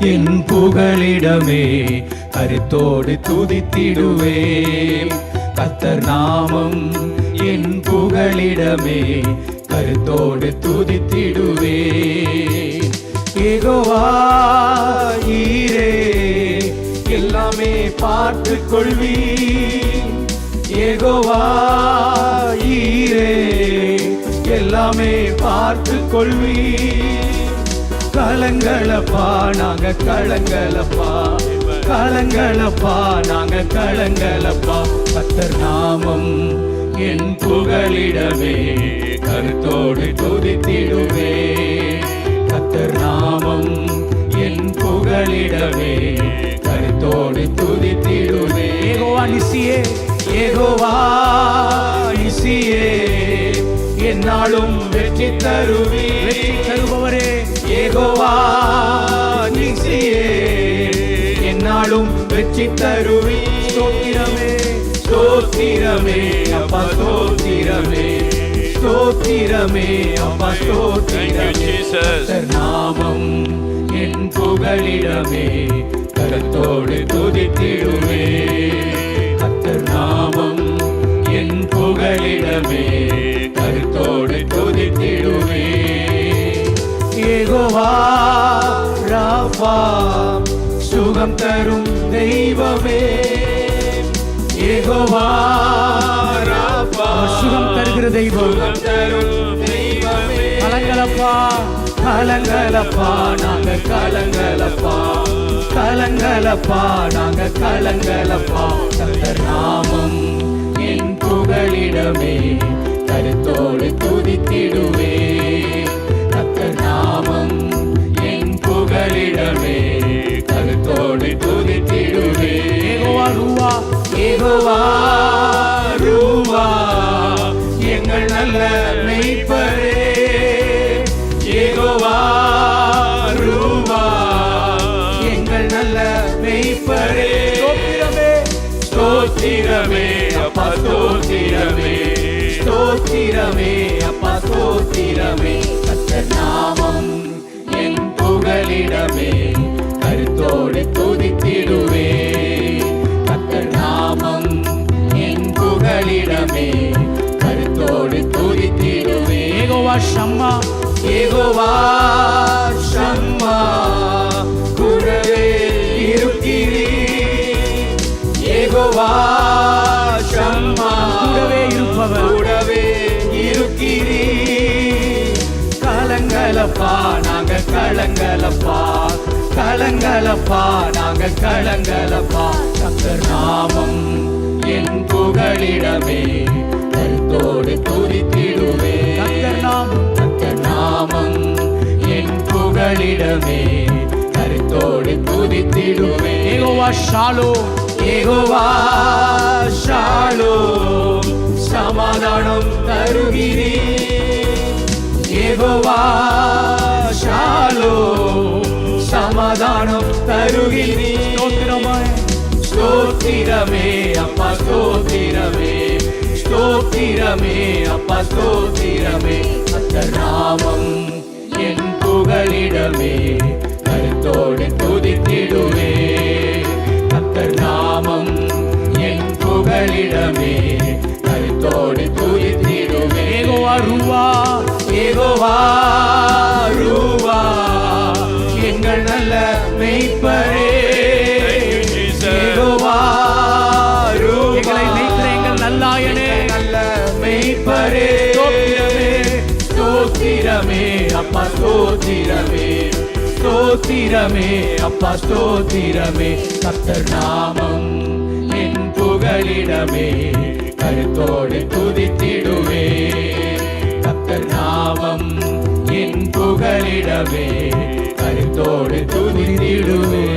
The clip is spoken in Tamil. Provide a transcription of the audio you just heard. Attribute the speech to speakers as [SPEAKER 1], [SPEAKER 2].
[SPEAKER 1] என் புகழிடமே கருத்தோடு துதித்திடுவே. கத்தர் நாமம் என் புகழிடமே கருத்தோடு துதித்திடுவே. ஏகோவா ஈரே எல்லாமே பார்த்து கொள்வீர். ஏகோவா ஈரே எல்லாமே பார்த்து கொள்வீர். கலங்களப்பா நாங்க கலங்களப்பா. கலங்களப்பா நாங்க கலங்களப்பா. கத்தர் நாமம் என் புகலிடமே கருத்தோடு துதித்திடுவே. கத்தர் நாமம் என் புகலிடமே கருத்தோடு துதித்திடுவே. ஏகோவா நிசியே ஏகோவா நிசியே என்னாலும் வெற்றி தருவே வெற்றி தருபவரே. வெற்றி தருவி ஸ்தோத்திரமே. ஸ்தோத்திரமே அப்பா ஸ்தோத்திரமே. ஸ்தோத்திரமே அப்பா ஸ்தோத்திரமே. நாமம் என் புகலிடமே கருத்தோடு துதித்திடுவே கத்தர் நாமம் என் புகலிடமே கருத்தோடு துதித்திடுவே ஏகோவா ராபா சுகம் தரும் தெய்வமே. சுகம் தருகிற தெய்வம். சுகம் தரும் தெய்வமே. கலங்கலப்பா. கலங்கலப்பா நாங்க கலங்கலப்பா. கலங்கலப்பா நாங்க கலங்கலப்பா. கத்தர் நாமம் என் புகழிடமே. கருத்தோடு துதித்திடுவே ஏகோவா ரூவா எங்கள் நல்ல மெய்ப்பரே. ஏகோவா ரூவா எங்கள் நல்ல மெய்ப்பரே. ஸ்தோத்திரமே. அப்பா ஸ்தோத்திரமே. ஸ்தோத்திரமே அப்பா ஸ்தோத்திரமே. நாமம் என் புகலிடமே. கருத்தோடு துதித்திடுவே ஷம்மா ஏகோவா ஷம்மா குரவே இருக்கிறீர் ஏகோவா ஷம்மா கூடவே இருப்பவர். கூடவே இருக்கிறீர் கலங்கலப்பா நாங்க கலங்கலப்பா கலங்கலப்பா நாங்க கலங்கலப்பா. கத்தர் நாமம் என் புகழிடமே கருத்தோடு துதித்திடுவே. புகழிடமே கருத்தோடு துதித்திடுவே ஏகோவா ஷாலோ. Jehovah shallow. சமாதானம் தருகிறீர். ஏகோவா ஷாலோ. சமாதானம் தருகிறீர். ஸ்தோத்திரமாய் ஸ்தோத்திரமே அப்பா ஸ்தோத்திரமே. ஸ்தோத்திரமே அப்பா ஸ்தோத்திரமே. கத்தர் நாமம் என் புகழிடமே கருத்தோடு துதித்திடுவே. கத்தர் நாமம் என் புகழிடமே கருத்தோடு துதித்திடுவே. ஏகோவா ரூவா ஏகோவா ரூவா எங்கள் நல்ல மெய்ப்பரே. எங்களை மெய்க்கிற எங்கள் நல்லாயனே. நல்ல மெய்ப்பரே. ஸ்தோத்திரமே அப்பா ஸ்தோத்திரமே. ஸ்தோத்திரமே அப்பா ஸ்தோத்திரமே. கத்தர் நாமம் என் புகழிடமே. கருத்தோடு துதித்திடுவே கத்தர் நாமம் என் புகழிடமே. கருத்தோடு துதித்திடுவே